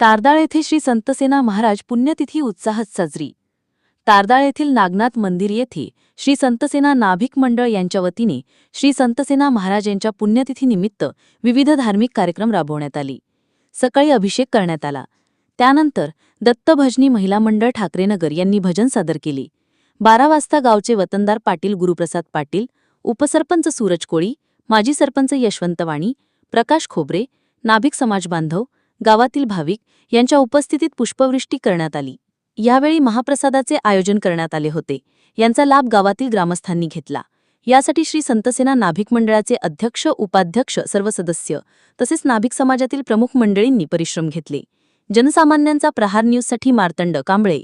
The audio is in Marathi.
तारदाळ येथे श्री संतसेना महाराज पुण्यतिथी उत्साहात साजरी. तारदाळ येथील नागनाथ मंदिर येथे श्री संतसेना नाभिक मंडळ यांच्या वतीने श्री संतसेना महाराज यांच्या पुण्यतिथीनिमित्त विविध धार्मिक कार्यक्रम राबवण्यात आले. सकाळी अभिषेक करण्यात आला. त्यानंतर दत्तभजनी महिला मंडळ ठाकरेनगर यांनी भजन सादर केले. बारा वाजता गावचे वतनदार पाटील गुरुप्रसाद पाटील उपसरपंच सूरज कोळी माजी सरपंच यशवंत वाणी प्रकाश खोबरे नाभिक समाज बांधव गावातील भाविक यांच्या उपस्थितीत पुष्पवृष्टी करण्यात आली. यावेळी महाप्रसादाचे आयोजन करण्यात आले होते. यांचा लाभ गावातील ग्रामस्थांनी घेतला. यासाठी श्री संतसेना नाभिक मंडळाचे अध्यक्ष उपाध्यक्ष सर्व सदस्य तसेच नाभिक समाजातील प्रमुख मंडळींनी परिश्रम घेतले. जनसामान्यांचा प्रहार न्यूजसाठी मार्तंड कांबळे.